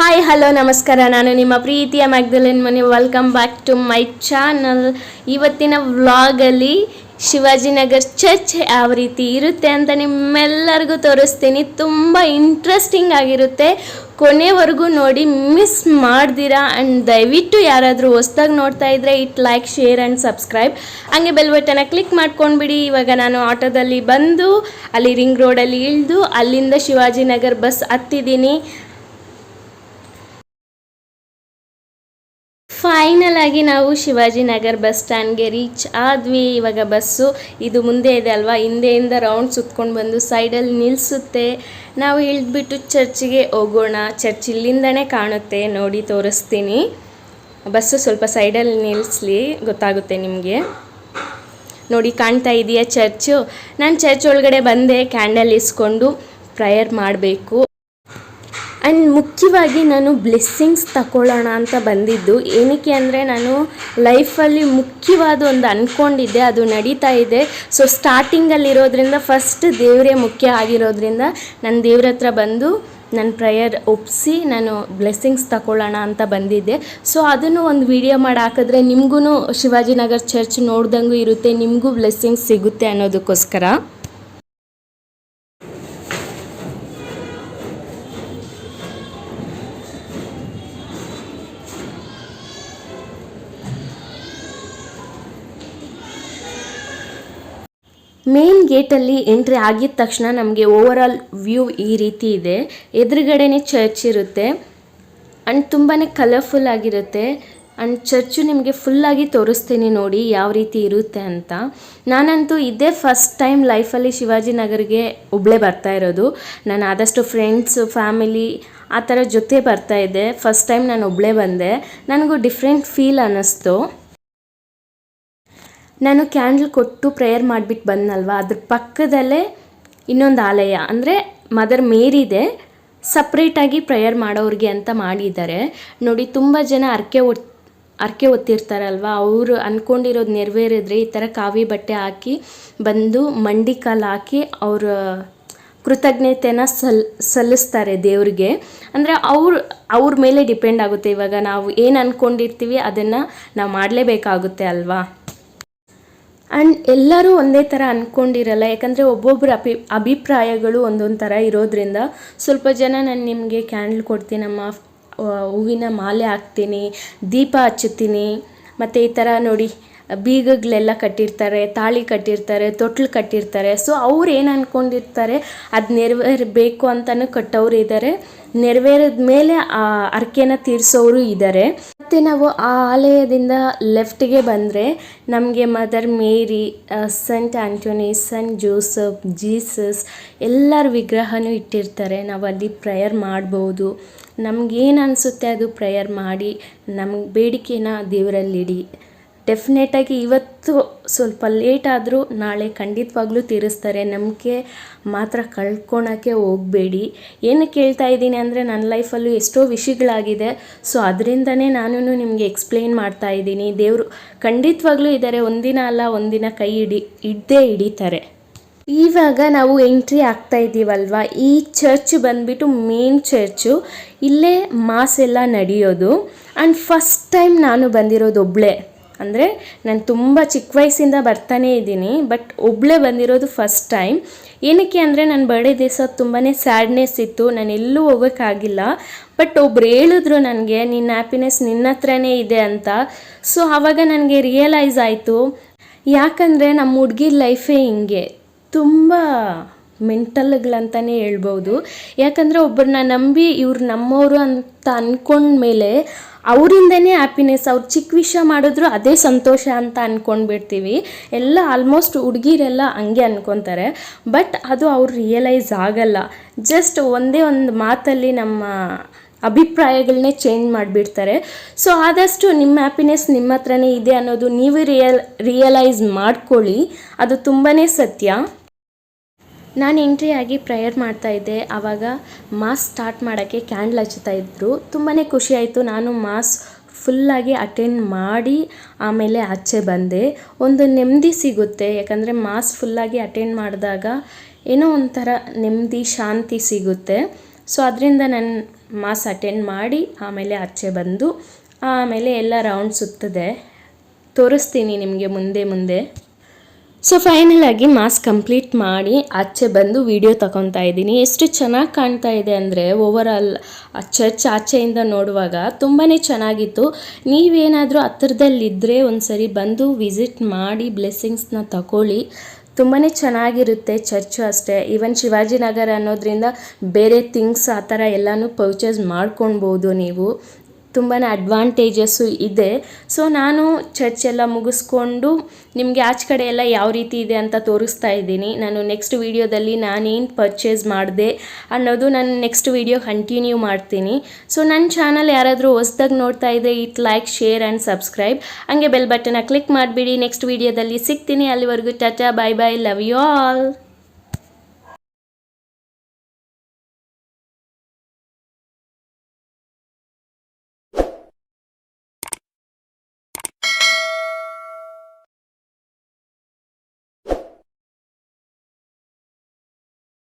Hi hello ನಮಸ್ಕಾರ. ನಾನು ನಿಮ್ಮ ಪ್ರೀತಿಯ ಮ್ಯಾಗ್ದಲಿನ್ ಮನೆ. Welcome back to my channel ಇವತ್ತಿನ ವ್ಲಾಗಲ್ಲಿ ಶಿವಾಜಿನಗರ್ ಚರ್ಚ್ ಯಾವ ರೀತಿ ಇರುತ್ತೆ ಅಂತ ನಿಮ್ಮೆಲ್ಲರಿಗೂ ತೋರಿಸ್ತೀನಿ. ತುಂಬ ಇಂಟ್ರೆಸ್ಟಿಂಗ್ ಆಗಿರುತ್ತೆ. ಕೊನೆವರೆಗೂ ನೋಡಿ ಮಿಸ್ ಮಾಡ್ದಿರಾ? ಆ್ಯಂಡ್ ದಯವಿಟ್ಟು ಯಾರಾದರೂ ಹೊಸ್ದಾಗಿ ನೋಡ್ತಾ ಇದ್ದರೆ it like share and subscribe ಹಂಗೆ ಬೆಲ್ ಬಟನ್ನ ಕ್ಲಿಕ್ ಮಾಡ್ಕೊಂಡ್ಬಿಡಿ. ಇವಾಗ ನಾನು ಆಟೋದಲ್ಲಿ ಬಂದು, ಅಲ್ಲಿ ರಿಂಗ್ ರೋಡಲ್ಲಿ ಇಳಿದು, ಅಲ್ಲಿಂದ ಶಿವಾಜಿನಗರ್ ಬಸ್ ಹತ್ತಿದ್ದೀನಿ. ಫೈನಲ್ ಆಗಿ ನಾವು ಶಿವಾಜಿನಗರ್ ಬಸ್ ಸ್ಟ್ಯಾಂಡ್ಗೆ ರೀಚ್ ಆದ್ವಿ. ಇವಾಗ ಬಸ್ಸು ಇದು ಮುಂದೆ ಇದೆ ಅಲ್ವಾ? ಹಿಂದೆಯಿಂದ ರೌಂಡ್ ಸುತ್ಕೊಂಡು ಬಂದು ಸೈಡಲ್ಲಿ ನಿಲ್ಲಿಸುತ್ತೆ ನಾವು ಇಳಿದ್ಬಿಟ್ಟು ಚರ್ಚಿಗೆ ಹೋಗೋಣ. ಚರ್ಚ್ ಇಲ್ಲಿಂದನೇ ಕಾಣುತ್ತೆ. ನೋಡಿ, ತೋರಿಸ್ತೀನಿ. ಬಸ್ಸು ಸ್ವಲ್ಪ ಸೈಡಲ್ಲಿ ನಿಲ್ಲಿಸ್ಲಿ ಗೊತ್ತಾಗುತ್ತೆ ನಿಮಗೆ. ನೋಡಿ, ಕಾಣ್ತಾ ಇದೆಯಾ ಚರ್ಚು ನಾನು ಚರ್ಚ್ ಒಳಗಡೆ ಬಂದೆ. ಕ್ಯಾಂಡಲ್ ಇಸ್ಕೊಂಡು ಪ್ರೇಯರ್ ಮಾಡಬೇಕು. ಆ್ಯಂಡ್ ಮುಖ್ಯವಾಗಿ ನಾನು ಬ್ಲೆಸ್ಸಿಂಗ್ಸ್ ತಗೊಳ್ಳೋಣ ಅಂತ ಬಂದಿದ್ದು. ಏನಕ್ಕೆ ಅಂದರೆ ನಾನು ಲೈಫಲ್ಲಿ ಮುಖ್ಯವಾದ ಒಂದು ಅಂದ್ಕೊಂಡಿದ್ದೆ ಅದು ನಡೀತಾ ಇದೆ. ಸೊ ಸ್ಟಾರ್ಟಿಂಗಲ್ಲಿರೋದ್ರಿಂದ ಫಸ್ಟ್ ದೇವರೇ ಮುಖ್ಯ ಆಗಿರೋದ್ರಿಂದ ನಾನು ದೇವ್ರ ಹತ್ರ ಬಂದು ನನ್ನ ಪ್ರೇಯರ್ ಒಪ್ಪಿಸಿ ನಾನು ಬ್ಲೆಸ್ಸಿಂಗ್ಸ್ ತಗೊಳ್ಳೋಣ ಅಂತ ಬಂದಿದ್ದೆ. ಸೊ ಅದನ್ನು ಒಂದು ವಿಡಿಯೋ ಮಾಡಿ ಹಾಕಿದ್ರೆ ನಿಮಗೂ ಶಿವಾಜಿನಗರ್ ಚರ್ಚ್ ನೋಡ್ದಂಗೂ ಇರುತ್ತೆ, ನಿಮಗೂ ಬ್ಲೆಸ್ಸಿಂಗ್ಸ್ ಸಿಗುತ್ತೆ ಅನ್ನೋದಕ್ಕೋಸ್ಕರ. ಮೇನ್ ಗೇಟಲ್ಲಿ ಎಂಟ್ರಿ ಆಗಿದ ತಕ್ಷಣ ನಮಗೆ ಓವರ್ ಆಲ್ ವ್ಯೂ ಈ ರೀತಿ ಇದೆ. ಎದುರುಗಡೆನೇ ಚರ್ಚ್ ಇರುತ್ತೆ. ಆ್ಯಂಡ್ ತುಂಬಾ ಕಲರ್ಫುಲ್ ಆಗಿರುತ್ತೆ. ಆ್ಯಂಡ್ ಚರ್ಚು ನಿಮಗೆ ಫುಲ್ಲಾಗಿ ತೋರಿಸ್ತೀನಿ ನೋಡಿ ಯಾವ ರೀತಿ ಇರುತ್ತೆ ಅಂತ. ನಾನಂತೂ ಇದೇ ಫಸ್ಟ್ ಟೈಮ್ ಲೈಫಲ್ಲಿ ಶಿವಾಜಿನಗರ್ಗೆ ಒಬ್ಬಳೇ ಬರ್ತಾ ಇರೋದು. ನಾನು ಆದಷ್ಟು ಫ್ರೆಂಡ್ಸು ಫ್ಯಾಮಿಲಿ ಆ ಥರ ಜೊತೆ ಬರ್ತಾ ಇದ್ದೆ. ಫಸ್ಟ್ ಟೈಮ್ ನಾನು ಒಬ್ಬಳೇ ಬಂದೆ. ನನಗೂ ಡಿಫ್ರೆಂಟ್ ಫೀಲ್ ಅನ್ನಿಸ್ತು. ನಾನು ಕ್ಯಾಂಡಲ್ ಕೊಟ್ಟು ಪ್ರೇಯರ್ ಮಾಡಿಬಿಟ್ಟು ಬಂದನಲ್ವಾ? ಅದ್ರ ಪಕ್ಕದಲ್ಲೇ ಇನ್ನೊಂದು ಆಲಯ. ಅಂದರೆ ಮದರ್ ಮೇರಿದೆ. ಸಪ್ರೇಟಾಗಿ ಪ್ರೇಯರ್ ಮಾಡೋರಿಗೆ ಅಂತ ಮಾಡಿದ್ದಾರೆ. ನೋಡಿ, ತುಂಬ ಜನ ಅರ್ಕೆ ಒತ್ ಅರ್ಕೆ ಒತ್ತಿರ್ತಾರಲ್ವ? ಅವರು ಅಂದ್ಕೊಂಡಿರೋದು ನೆರವೇರಿದ್ರೆ ಈ ಥರ ಕಾವಿ ಬಟ್ಟೆ ಹಾಕಿ ಬಂದು ಮಂಡಿ ಕಾಲು ಹಾಕಿ ಅವ್ರ ಕೃತಜ್ಞತೆನ ಸಲ್, ಸಲ್ಲಿಸ್ತಾರೆ ದೇವ್ರಿಗೆ. ಅಂದರೆ ಅವ್ರ ಅವ್ರ ಮೇಲೆ ಡಿಪೆಂಡ್ ಆಗುತ್ತೆ. ಇವಾಗ ನಾವು ಏನು ಅಂದ್ಕೊಂಡಿರ್ತೀವಿ ಅದನ್ನು ನಾವು ಮಾಡಲೇಬೇಕಾಗುತ್ತೆ ಅಲ್ವಾ? ಆ್ಯಂಡ್ ಎಲ್ಲರೂ ಒಂದೇ ಥರ ಅಂದ್ಕೊಂಡಿರಲ್ಲ ಯಾಕಂದರೆ ಒಬ್ಬೊಬ್ಬರ ಅಭಿ ಅಭಿಪ್ರಾಯಗಳು ಒಂದೊಂದು ಥರ ಇರೋದ್ರಿಂದ ಸ್ವಲ್ಪ ಜನ ನಾನು ನಿಮಗೆ ಕ್ಯಾಂಡಲ್ ಕೊಡ್ತೀನಮ್ಮ ನಮ್ಮ ಹೂವಿನ ಮಾಲೆ ಹಾಕ್ತೀನಿ, ದೀಪ ಹಚ್ಚುತ್ತೀನಿ, ಮತ್ತು ಈ ಥರ ನೋಡಿ ಬೀಗಗಳೆಲ್ಲ ಕಟ್ಟಿರ್ತಾರೆ, ತಾಳಿ ಕಟ್ಟಿರ್ತಾರೆ, ತೊಟ್ಲು ಕಟ್ಟಿರ್ತಾರೆ. ಸೊ ಅವ್ರು ಏನು ಅಂದ್ಕೊಂಡಿರ್ತಾರೆ ಅದು ನೆರವೇರಬೇಕು ಅಂತಲೂ ಕಟ್ಟೋರು ಇದ್ದಾರೆ ನೆರವೇರಿದ ಮೇಲೆ ಆ ಅರ್ಕೆನ ತೀರಿಸೋರು ಇದ್ದಾರೆ ಮತ್ತು ನಾವು ಆ ಆಲಯದಿಂದ ಲೆಫ್ಟಿಗೆ ಬಂದರೆ ನಮಗೆ Mother Mary Saint Anthony, Saint Joseph, Jesus ಎಲ್ಲರ ವಿಗ್ರಹನೂ ಇಟ್ಟಿರ್ತಾರೆ. ನಾವು ಅಲ್ಲಿ ಪ್ರೇಯರ್ ಮಾಡ್ಬೋದು. ನಮಗೇನು ಅನಿಸುತ್ತೆ ಅದು ಪ್ರೇಯರ್ ಮಾಡಿ ನಮ್ಮ ಬೇಡಿಕೆನ ದೇವರಲ್ಲಿಡಿ. ಡೆಫಿನೆಟಾಗಿ ಇವತ್ತು ಸ್ವಲ್ಪ ಲೇಟ್ ಆದರೂ ನಾಳೆ ಖಂಡಿತವಾಗ್ಲೂ ತೀರಿಸ್ತಾರೆ. ನಂಬಿಕೆ ಮಾತ್ರ ಕಳ್ಕೊಳಕ್ಕೆ ಹೋಗಬೇಡಿ. ಏನು ಹೇಳ್ತಾ ಇದ್ದೀನಿ ಅಂದರೆ ನನ್ನ ಲೈಫಲ್ಲೂ ಎಷ್ಟೋ ವಿಷಯಗಳಾಗಿದೆ. ಸೊ ಅದರಿಂದನೇ ನಾನು ನಿಮಗೆ ಎಕ್ಸ್ಪ್ಲೇನ್ ಮಾಡ್ತಾ ಇದ್ದೀನಿ. ದೇವರು ಖಂಡಿತವಾಗ್ಲೂ ಇದ್ದಾರೆ. ಒಂದಿನ ಅಲ್ಲ, ಒಂದಿನ ಕೈ ಹಿಡಿ, ಹಿಡ್ದೇ ಹಿಡಿತಾರೆ. ಇವಾಗ ನಾವು ಎಂಟ್ರಿ ಆಗ್ತಾ ಇದ್ದೀವಲ್ವ? ಈ ಚರ್ಚ್ ಬಂದ್ಬಿಟ್ಟು ಮೇನ್ ಚರ್ಚು ಇಲ್ಲೇ ಮಾಸ್ ಎಲ್ಲ ನಡೆಯೋದು. ಆ್ಯಂಡ್ ಫಸ್ಟ್ ಟೈಮ್ ನಾನು ಬಂದಿರೋದು ಒಬ್ಬಳೇ ಅಂದರೆ ನಾನು ತುಂಬ ಚಿಕ್ಕ ವಯಸ್ಸಿಂದ ಬರ್ತಾನೇ ಇದ್ದೀನಿ ಬಟ್ ಒಬ್ಬಳೇ ಬಂದಿರೋದು ಫಸ್ಟ್ ಟೈಮ್ ಏನಕ್ಕೆ ಅಂದರೆ ನನ್ನ ಬರ್ಡೇ ದಿವಸ ತುಂಬಾ ಸ್ಯಾಡ್ನೆಸ್ ಇತ್ತು, ನಾನು ಎಲ್ಲೂ ಹೋಗೋಕ್ಕಾಗಿಲ್ಲ ಬಟ್ ಒಬ್ರು ಹೇಳಿದ್ರು ನನಗೆ ನಿನ್ನ ಹ್ಯಾಪಿನೆಸ್ ನಿನ್ನ ಹತ್ರನೇ ಇದೆ ಅಂತ. ಸೊ ಆವಾಗ ನನಗೆ ರಿಯಲೈಸ್ ಆಯಿತು, ಯಾಕಂದರೆ ನಮ್ಮ ಹುಡುಗಿ ಲೈಫೇ ಹಿಂಗೆ, ತುಂಬ ಮೆಂಟಲ್ಗಳಂತಲೇ ಹೇಳ್ಬೋದು. ಯಾಕಂದರೆ ಒಬ್ಬರನ್ನ ನಂಬಿ ಇವ್ರು ನಮ್ಮವರು ಅಂತ ಅಂದ್ಕೊಂಡ್ಮೇಲೆ ಅವರಿಂದನೇ ಹ್ಯಾಪಿನೆಸ್, ಅವ್ರು ಚಿಕ್ಕ ವಿಷಯ ಮಾಡಿದ್ರು ಅದೇ ಸಂತೋಷ ಅಂತ ಅಂದ್ಕೊಂಡ್ಬಿಡ್ತೀವಿ ಎಲ್ಲ ಆಲ್ಮೋಸ್ಟ್ ಹುಡುಗಿರೆಲ್ಲ ಹಂಗೆ ಅಂದ್ಕೊತಾರೆ ಬಟ್ ಅದು ಅವ್ರು ರಿಯಲೈಸ್ ಆಗಲ್ಲ. ಜಸ್ಟ್ ಒಂದೇ ಒಂದು ಮಾತಲ್ಲಿ ನಮ್ಮ ಅಭಿಪ್ರಾಯಗಳನ್ನೇ ಚೇಂಜ್ ಮಾಡಿಬಿಡ್ತಾರೆ. ಸೊ ಆದಷ್ಟು ನಿಮ್ಮ ಹ್ಯಾಪಿನೆಸ್ ನಿಮ್ಮ ಹತ್ರನೇ ಇದೆ ಅನ್ನೋದು ನೀವು ರಿಯಲ್, ರಿಯಲೈಸ್ ಮಾಡ್ಕೊಳ್ಳಿ. ಅದು ತುಂಬಾ ಸತ್ಯ. ನಾನು ಎಂಟ್ರಿ ಆಗಿ ಪ್ರೇಯರ್ ಮಾಡ್ತಾ ಇದ್ದೆ. ಆವಾಗ ಮಾಸ್ ಸ್ಟಾರ್ಟ್ ಮಾಡೋಕ್ಕೆ ಕ್ಯಾಂಡ್ಲ್ ಹಚ್ಚುತ್ತಾ ಇದ್ದರು ತುಂಬಾ ಖುಷಿ ಆಯಿತು. ನಾನು ಮಾಸ್ ಫುಲ್ಲಾಗಿ ಅಟೆಂಡ್ ಮಾಡಿ ಆಮೇಲೆ ಆಚೆ ಬಂದೆ. ಒಂದು ನೆಮ್ಮದಿ ಸಿಗುತ್ತೆ. ಯಾಕಂದರೆ ಮಾಸ್ ಫುಲ್ಲಾಗಿ ಅಟೆಂಡ್ ಮಾಡಿದಾಗ ಏನೋ ಒಂಥರ ನೆಮ್ಮದಿ, ಶಾಂತಿ ಸಿಗುತ್ತೆ. ಸೊ ಅದರಿಂದ ನಾನು ಮಾಸ್ ಅಟೆಂಡ್ ಮಾಡಿ ಆಮೇಲೆ ಆಚೆ ಬಂದು ಆಮೇಲೆ ಎಲ್ಲ ರೌಂಡ್ ಸುತ್ತದೆ. ತೋರಿಸ್ತೀನಿ ನಿಮಗೆ ಮುಂದೆ ಮುಂದೆ. ಸೊ ಫೈನಲ್ ಆಗಿ ಮಾಸ್ಕ್ ಕಂಪ್ಲೀಟ್ ಮಾಡಿ ಆಚೆ ಬಂದು ವಿಡಿಯೋ ತಗೊತಾ ಇದ್ದೀನಿ. ಎಷ್ಟು ಚೆನ್ನಾಗಿ ಕಾಣ್ತಾ ಇದೆ ಅಂದರೆ ಓವರ್ ಆಲ್ ಆ ಚರ್ಚ್ ಆಚೆಯಿಂದ ನೋಡುವಾಗ ತುಂಬಾ ಚೆನ್ನಾಗಿತ್ತು. ನೀವೇನಾದರೂ ಹತ್ರದಲ್ಲಿದ್ದರೆ ಒಂದು ಸರಿ ಬಂದು ವಿಸಿಟ್ ಮಾಡಿ ಬ್ಲೆಸ್ಸಿಂಗ್ಸ್ನ ತಗೊಳ್ಳಿ ತುಂಬಾ ಚೆನ್ನಾಗಿರುತ್ತೆ ಚರ್ಚು ಅಷ್ಟೇ. ಈವನ್ ಶಿವಾಜಿನಗರ ಅನ್ನೋದ್ರಿಂದ ಬೇರೆ ಥಿಂಗ್ಸ್ ಆ ಥರ ಎಲ್ಲನೂ ಪರ್ಚೇಸ್ ಮಾಡ್ಕೊಳ್ಬೋದು ನೀವು. ತುಂಬಾ ಅಡ್ವಾಂಟೇಜಸ್ಸು ಇದೆ. ಸೊ ನಾನು ಚರ್ಚ್ ಎಲ್ಲ ಮುಗಿಸ್ಕೊಂಡು ನಿಮಗೆ ಆಚೆ ಕಡೆ ಎಲ್ಲ ಯಾವ ರೀತಿ ಇದೆ ಅಂತ ತೋರಿಸ್ತಾ ಇದ್ದೀನಿ. ನಾನು ನೆಕ್ಸ್ಟ್ ವೀಡಿಯೋದಲ್ಲಿ ನಾನೇನು ಪರ್ಚೇಸ್ ಮಾಡಿದೆ ಅನ್ನೋದು ನಾನು ನೆಕ್ಸ್ಟ್ ವೀಡಿಯೋ ಕಂಟಿನ್ಯೂ ಮಾಡ್ತೀನಿ. ಸೊ ನನ್ನ ಚಾನಲ್ ಯಾರಾದರೂ ಹೊಸ್ದಾಗಿ ನೋಡ್ತಾ ಇದ್ದರೆ it like share and subscribe ಹಂಗೆ ಬೆಲ್ ಬಟನ್ನ ಕ್ಲಿಕ್ ಮಾಡಿಬಿಡಿ. ನೆಕ್ಸ್ಟ್ ವೀಡಿಯೋದಲ್ಲಿ ಸಿಗ್ತೀನಿ. ಅಲ್ಲಿವರೆಗೂ tata bye bye love you all